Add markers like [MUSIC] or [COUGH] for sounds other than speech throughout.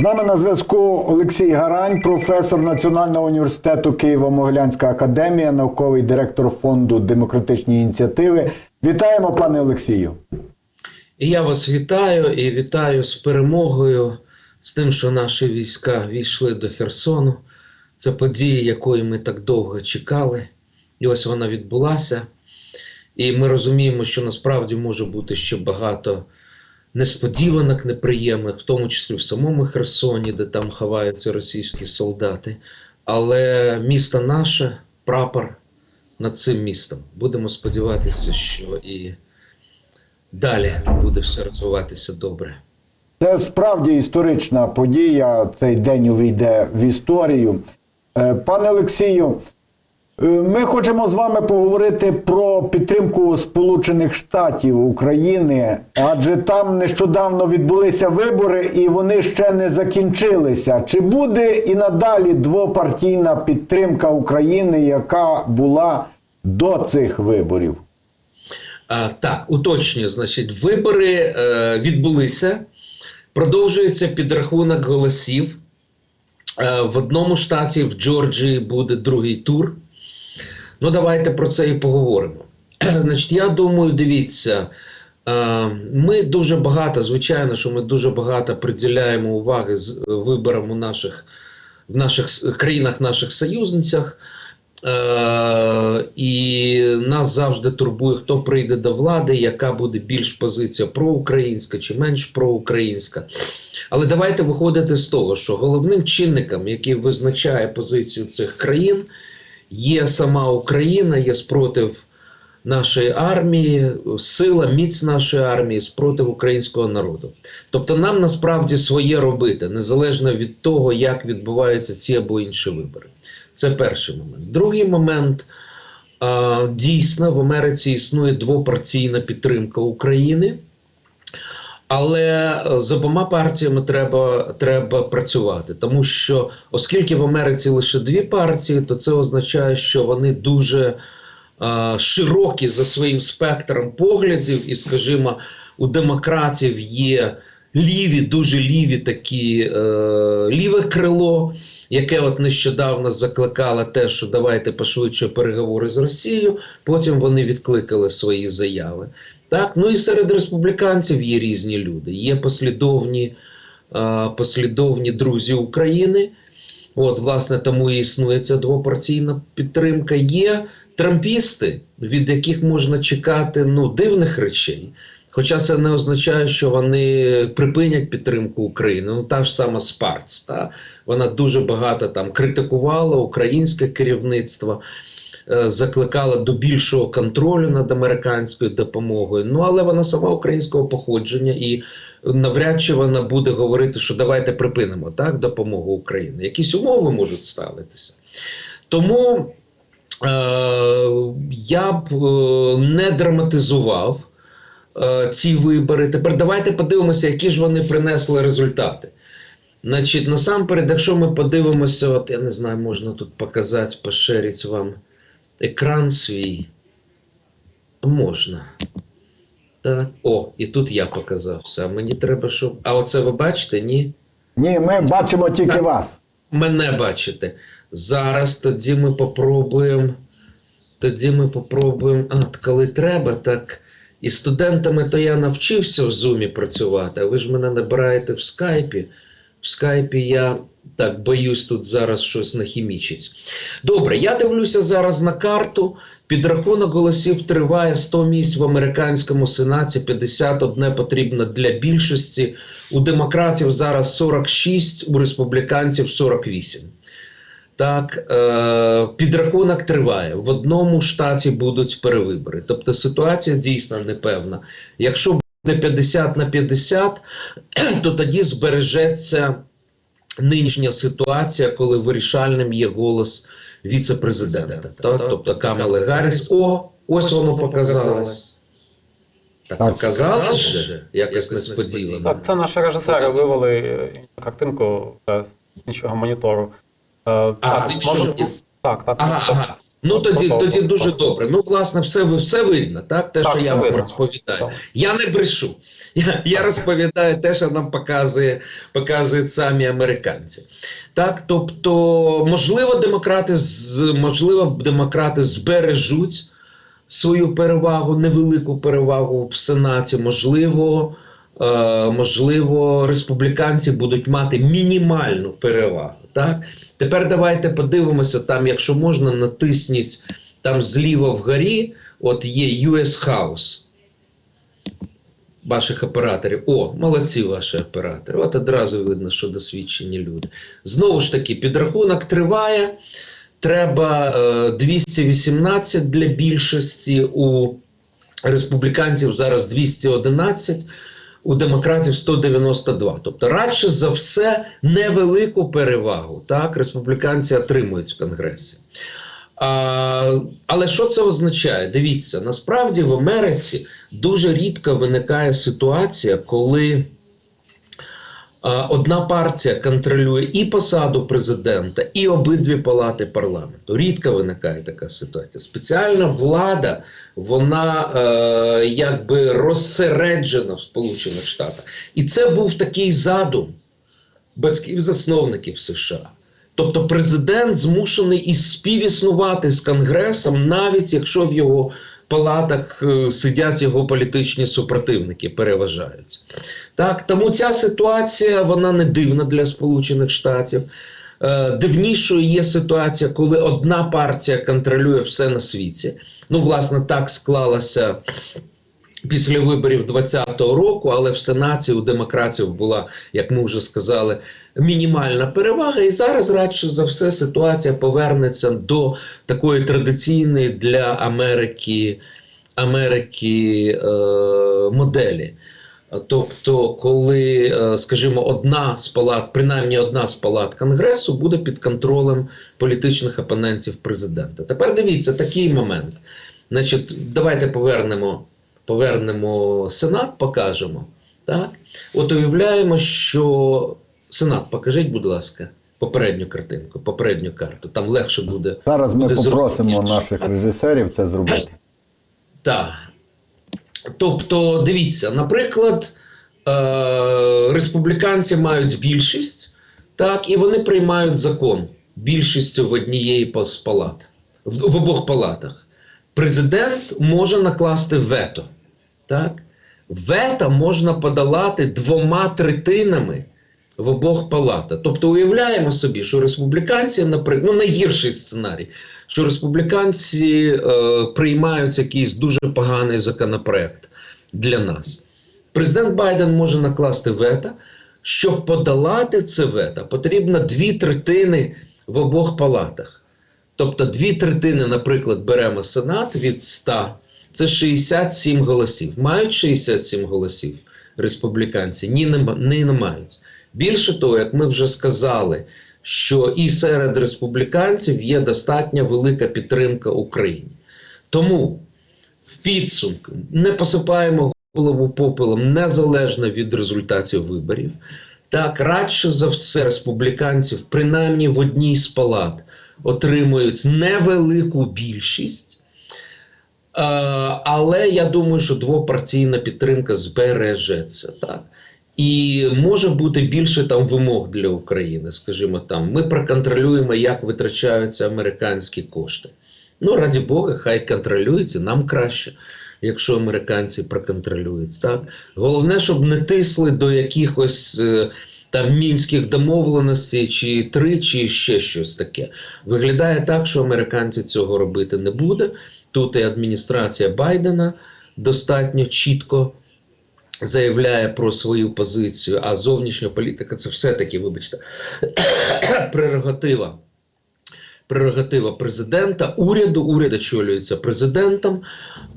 З нами на зв'язку Олексій Гарань, професор Національного університету Києво-Могилянська академія, науковий директор фонду демократичні ініціативи. Вітаємо, пане Олексію. І я вас вітаю і вітаю з перемогою, з тим, що наші війська війшли до Херсону. Це подія, якої ми так довго чекали. І ось вона відбулася. І ми розуміємо, що насправді може бути ще багато несподіванок, неприємних, в тому числі в самому Херсоні, де там ховаються російські солдати. Але місто наше, прапор над цим містом. Будемо сподіватися, що і далі буде все розвиватися добре. Це справді історична подія. Цей день увійде в історію. Е, Пане Олексію, ми хочемо з вами поговорити про підтримку Сполучених Штатів України, адже там нещодавно відбулися вибори і вони ще не закінчилися. Чи буде і надалі двопартійна підтримка України, яка була до цих виборів? Так, уточнюю, значить, вибори е, відбулися. Продовжується підрахунок голосів. Е, в одному штаті, в Джорджії, буде другий тур. Ну, давайте про це і поговоримо. [CLEARS THROAT] Значить, я думаю, дивіться, е, ми дуже багато, звичайно, що ми дуже багато приділяємо уваги з е, виборам у наших, в наших країнах, наших союзницях. Е, і нас завжди турбує, хто прийде до влади, яка буде більш позиція проукраїнська чи менш проукраїнська. Але давайте виходити з того, що головним чинником, який визначає позицію цих країн, є сама Україна, є спротив нашої армії, сила, міць нашої армії, спротив українського народу. Тобто нам насправді своє робити, незалежно від того, як відбуваються ці або інші вибори. Це перший момент. Другий момент. Дійсно, в Америці існує двопартійна підтримка України. Але е, з обома партіями треба, треба працювати, тому що оскільки в Америці лише дві партії, то це означає, що вони дуже е, широкі за своїм спектром поглядів, і, скажімо, у демократів є ліві, дуже ліві такі е, ліве крило, яке от нещодавно закликало те, що давайте пошвидше переговори з Росією. Потім вони відкликали свої заяви. Так, ну і серед республіканців є різні люди. Є послідовні, е, послідовні друзі України. От, власне, тому і існує ця двопартійна підтримка. Є трампісти, від яких можна чекати ну, дивних речей. Хоча це не означає, що вони припинять підтримку України. Ну, та ж сама Спарц. Та? Вона дуже багато там критикувала українське керівництво, закликала до більшого контролю над американською допомогою. Ну, але вона сама українського походження і навряд чи вона буде говорити, що давайте припинимо так, допомогу Україні. Якісь умови можуть ставитися. Тому е, я б е, не драматизував е, ці вибори. Тепер давайте подивимося, які ж вони принесли результати. Значить, насамперед, якщо ми подивимося, от я не знаю, можна тут показати, поширити вам екран свій. Можна. Так. О, і тут я показав все. А Мені треба, щоб. А оце ви бачите, ні? Ні, ми бачимо тільки Так. вас. Мене бачите. Зараз тоді ми попробуємо. Тоді ми попробуємо. А, коли треба, так. І студентами то я навчився в Зумі працювати, а ви ж мене набираєте в скайпі. В скайпі я так боюсь тут зараз щось нахімічить. Добре, я дивлюся зараз на карту. Підрахунок голосів триває 100 місць в американському сенаті, 51 потрібно для більшості. У демократів зараз 46, у республіканців 48. Так, е, підрахунок триває. В одному штаті будуть перевибори. Тобто ситуація дійсно непевна. Якщо буде 50 на 50, [CLEARS THROAT] то тоді збережеться нинішня ситуація, коли вирішальним є голос віце-президента. Тобто Камали Гарріс. О, ось воно показалось. Так, Так. показалось же якось несподівано. Так, це наші режисери вивели е, картинку е, з іншого монітору. Е, А, так, з іншого може- так, так. Ага, так. ага. Ну тоді, тоді дуже добре. Ну, власне, все, все видно, так? Те, Так, що я вам видно. розповідаю. Так. Я не брешу. Я, я розповідаю те, що нам показує, показують самі американці. Так, тобто, можливо, демократи можливо, демократи збережуть свою перевагу, невелику перевагу в Сенаті. Можливо, можливо, республіканці будуть мати мінімальну перевагу. Так? Тепер давайте подивимося, там, якщо можна, натисніть там зліва вгорі, от є US House ваших операторів. О, молодці ваші оператори. От одразу видно, що досвідчені люди. Знову ж таки, підрахунок триває. Треба е, 218 для більшості у республіканців зараз 211, у демократів 192. Тобто, радше за все, невелику перевагу так, республіканці отримують в Конгресі. А, але що це означає? Дивіться, насправді в Америці дуже рідко виникає ситуація, коли одна партія контролює і посаду президента, і обидві палати парламенту. Рідко виникає така ситуація. Спеціальна влада, вона е, якби розсереджена в Сполучених Штатах. І це був такий задум батьків-засновників США. Тобто президент змушений і співіснувати з Конгресом, навіть якщо в його палатах е, сидять його політичні супротивники, переважають. Так, тому ця ситуація вона не дивна для Сполучених Штатів. Е, Дивнішою є ситуація, коли одна партія контролює все на світі. Ну, власне, так склалося після виборів 2020 року, але в Сенаті у демократів була, як ми вже сказали, мінімальна перевага. І зараз, радше за все, ситуація повернеться до такої традиційної для Америки, Америки е, моделі. Тобто, коли, е, скажімо, одна з палат, принаймні одна з палат Конгресу буде під контролем політичних опонентів президента. Тепер дивіться такий момент. Значить, давайте повернемо, повернемо Сенат, покажемо. Так? От уявляємо, що Сенат, покажіть, будь ласка, попередню картинку, попередню карту. Там легше буде. Зараз ми буде попросимо зрозуміти. наших режисерів це зробити. Так. Тобто, дивіться, наприклад, е- республіканці мають більшість, так, і вони приймають закон більшістю в однієї з палат, в, в обох палатах. Президент може накласти вето. Так? Вето можна подолати двома третинами в обох палатах. Тобто, уявляємо собі, що республіканці, наприклад, ну найгірший сценарій, що республіканці е, приймають якийсь дуже поганий законопроект для нас. Президент Байден може накласти вето. Щоб подолати це вето, потрібно дві третини в обох палатах. Тобто дві третини, наприклад, беремо Сенат від 100, це 67 голосів. Мають 67 голосів республіканці? Ні, не, не мають. Більше того, як ми вже сказали, що і серед республіканців є достатньо велика підтримка Україні. Тому в підсумку не посипаємо голову попелом незалежно від результатів виборів. Так, радше за все, республіканців, принаймні в одній з палат, отримують невелику більшість. Е, але я думаю, що двопартійна підтримка збережеться. Так? І може бути більше там вимог для України. Скажімо, там ми проконтролюємо, як витрачаються американські кошти. Ну, раді Бога, хай контролюють, і нам краще, якщо американці проконтролюють. Так? Головне, щоб не тисли до якихось е, там мінських домовленостей, чи три, чи ще щось таке. Виглядає так, що американці цього робити не буде. Тут і адміністрація Байдена достатньо чітко заявляє про свою позицію, а зовнішня політика це все-таки, вибачте, [COUGHS] прерогатива. Прерогатива президента, уряду, уряд очолюється президентом.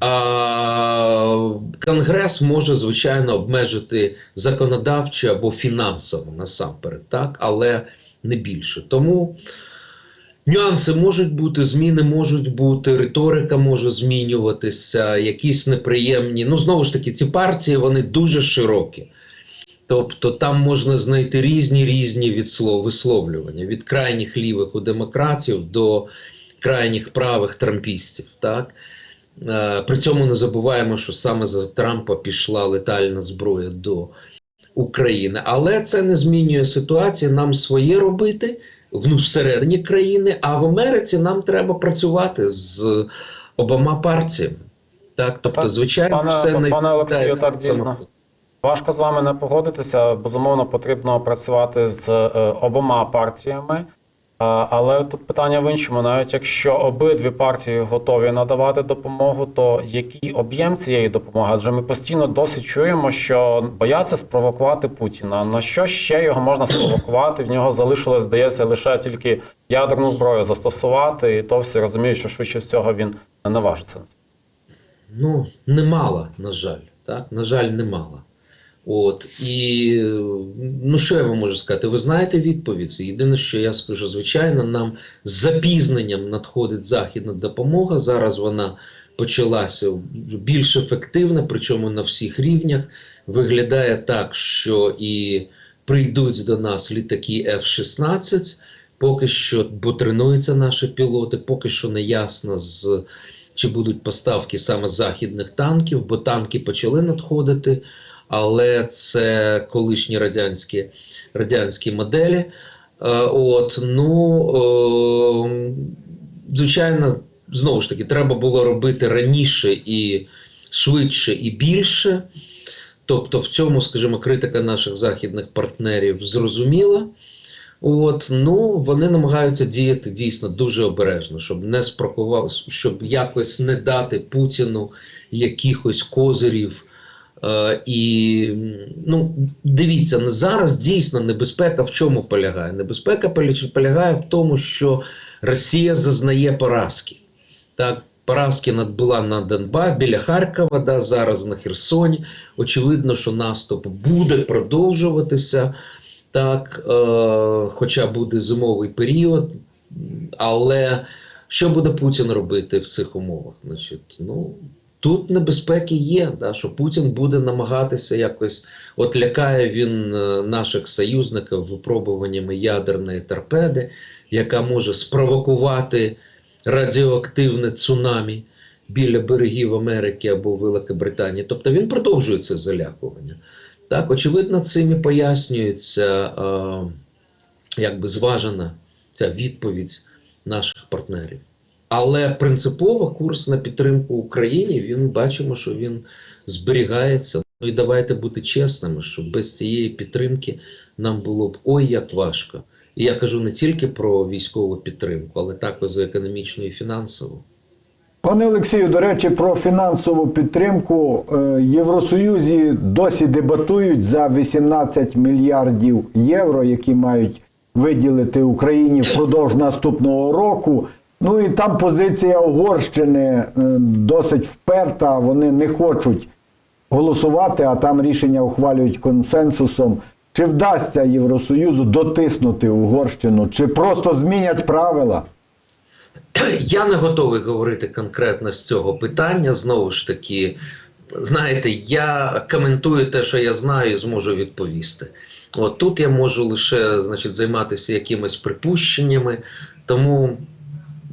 А Конгрес може, звичайно, обмежити законодавчо або фінансово насамперед, так, але не більше. Тому нюанси можуть бути, зміни можуть бути, риторика може змінюватися, якісь неприємні. Ну, знову ж таки, ці партії вони дуже широкі. Тобто там можна знайти різні різні висловлювання від крайніх лівих у демократів до крайніх правих трампістів. Так? Е, При цьому не забуваємо, що саме за Трампа пішла летальна зброя до України. Але це не змінює ситуацію. Нам своє робити всередині країни, а в Америці нам треба працювати з обома партіями. Так, тобто, звичайно, пане- все не пане Олексію, так, дійсно. Важко з вами не погодитися. Безумовно, потрібно працювати з е, обома партіями. Але тут питання в іншому: навіть якщо обидві партії готові надавати допомогу, то який об'єм цієї допомоги? Адже ми постійно досить чуємо, що бояться спровокувати Путіна. На що ще його можна спровокувати? В нього залишилось, здається, лише тільки ядерну зброю застосувати, і то всі розуміють, що швидше всього він не наважиться. Ну, немало, на жаль. Так? На жаль, немало. От і ну що я вам можу сказати? Ви знаєте відповідь. Єдине, що я скажу, звичайно, нам з запізненням надходить західна допомога. Зараз вона почалася більш ефективна, причому на всіх рівнях. Виглядає так, що і прийдуть до нас літаки F-16, поки що, бо тренуються наші пілоти, поки що не ясно з. Чи будуть поставки саме західних танків, бо танки почали надходити, але це колишні радянські, радянські моделі. Е, от, ну, е, звичайно, знову ж таки, треба було робити раніше і швидше, і більше. Тобто, в цьому, скажімо, критика наших західних партнерів зрозуміла. От, ну, вони намагаються діяти дійсно дуже обережно, щоб не спровокував, щоб якось не дати Путіну якихось козирів. Е, і ну, дивіться, зараз дійсно небезпека в чому полягає? Небезпека полягає в тому, що Росія зазнає поразки. Так, поразки надбула на Донбасі, біля Харкова, да, зараз на Херсоні. Очевидно, що наступ буде продовжуватися. Так, е, хоча буде зимовий період, але що буде Путін робити в цих умовах? Значить, ну, тут небезпеки є, да, що Путін буде намагатися якось, от лякає він е, наших союзників випробуваннями ядерної торпеди, яка може спровокувати радіоактивне цунамі біля берегів Америки або Великобританії. Тобто він продовжує це залякування. Так, очевидно, цим і пояснюється якби зважена ця відповідь наших партнерів. Але принципово курс на підтримку Україні він бачимо, що він зберігається. Ну і давайте бути чесними, що без цієї підтримки нам було б ой як важко. І я кажу не тільки про військову підтримку, але також за економічну і фінансову. Пане Олексію, до речі, про фінансову підтримку Е, Євросоюзі досі дебатують за 18 мільярдів євро, які мають виділити Україні впродовж наступного року. Ну і там позиція Угорщини е, досить вперта. Вони не хочуть голосувати, а там рішення ухвалюють консенсусом. Чи вдасться Євросоюзу дотиснути Угорщину, чи просто змінять правила? Я не готовий говорити конкретно з цього питання. Знову ж таки, знаєте, я коментую те, що я знаю, і зможу відповісти. От тут я можу лише значить, займатися якимись припущеннями, тому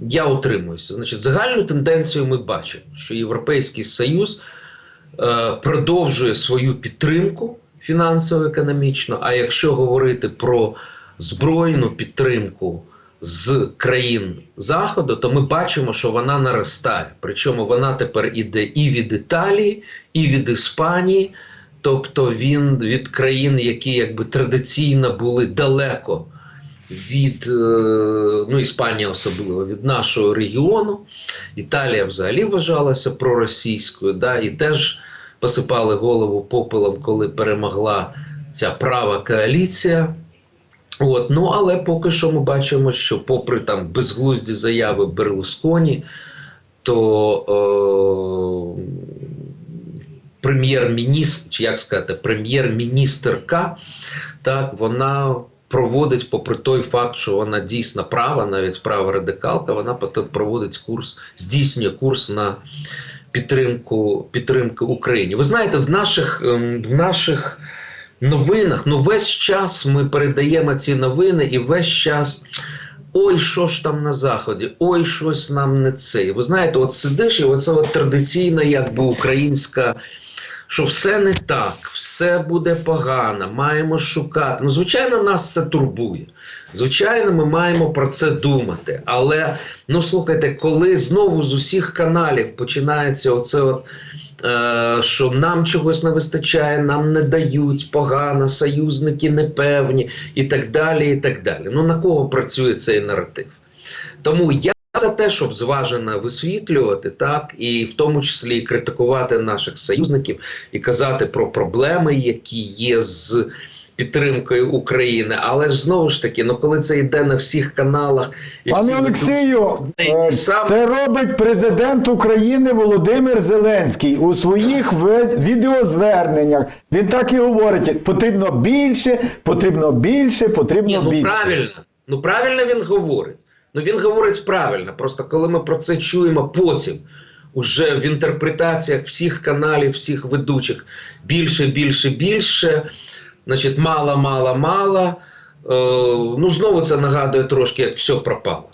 я утримуюся. Значить, загальну тенденцію ми бачимо, що Європейський Союз е, продовжує свою підтримку фінансово-економічну. А якщо говорити про збройну підтримку з країн Заходу, то ми бачимо, що вона наростає. Причому вона тепер іде і від Італії, і від Іспанії. Тобто він від країн, які якби традиційно були далеко від е, ну, Іспанія особливо від нашого регіону. Італія взагалі вважалася проросійською, да, і теж посипали голову попелом, коли перемогла ця права коаліція. От, ну але поки що ми бачимо, що попри там безглузді заяви Берлусконі, то е, прем'єр-міністр, як сказати, прем'єр-міністерка, так, вона проводить, попри той факт, що вона дійсно права, навіть права радикалка, вона проводить курс, здійснює курс на підтримку, підтримку Україні. Ви знаєте, в наших, ем, в наших новинах, ну весь час ми передаємо ці новини, і весь час ой, що ж там на заході, ой, щось нам не це. Ви знаєте, от сидиш, і оце от традиційна, якби українська, що все не так, все буде погано, маємо шукати. Ну, звичайно, нас це турбує. Звичайно, ми маємо про це думати. Але ну слухайте, коли знову з усіх каналів починається оце от. Е, що нам чогось не вистачає, нам не дають погано, союзники непевні і так далі. і так далі. Ну на кого працює цей наратив? Тому я за те, щоб зважено висвітлювати, так, і в тому числі критикувати наших союзників і казати про проблеми, які є з підтримкою України. Але ж знову ж таки, ну коли це йде на всіх каналах, і Пане Олексію, е, це робить президент України Володимир Зеленський у своїх відеозверненнях. Він так і говорить: потрібно більше, потрібно більше, потрібно Ні, ну більше. правильно. Ну правильно він говорить. Ну він говорить правильно. Просто коли ми про це чуємо потім, уже в інтерпретаціях всіх каналів, всіх ведучих більше, більше, більше, значить, мало, мало, мало. Е, ну знову це нагадує трошки, як все пропало.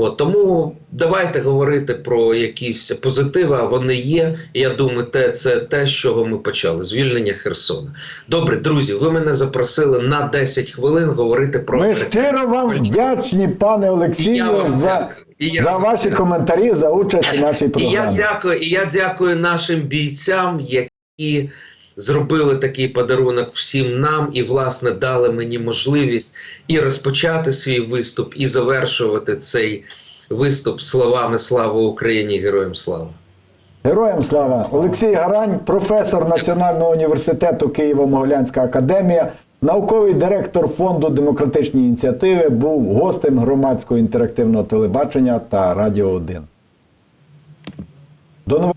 От, тому давайте говорити про якісь позитиви, а вони є. Я думаю, те, це те, з чого ми почали: звільнення Херсона. Добре, друзі, ви мене запросили на 10 хвилин говорити про Ми щиро вам вдячні, пане Олексію, за. І я за ваші дякую. коментарі, за участь у нашій І я дякую, і я дякую нашим бійцям, які зробили такий подарунок всім нам і, власне, дали мені можливість і розпочати свій виступ, і завершувати цей виступ словами Слава Україні! Героям слава! Героям слава! Олексій Гарань, професор Національного університету Києво-Могилянська академія, науковий директор фонду демократичні ініціативи, був гостем громадського інтерактивного телебачення та Радіо 1. До нового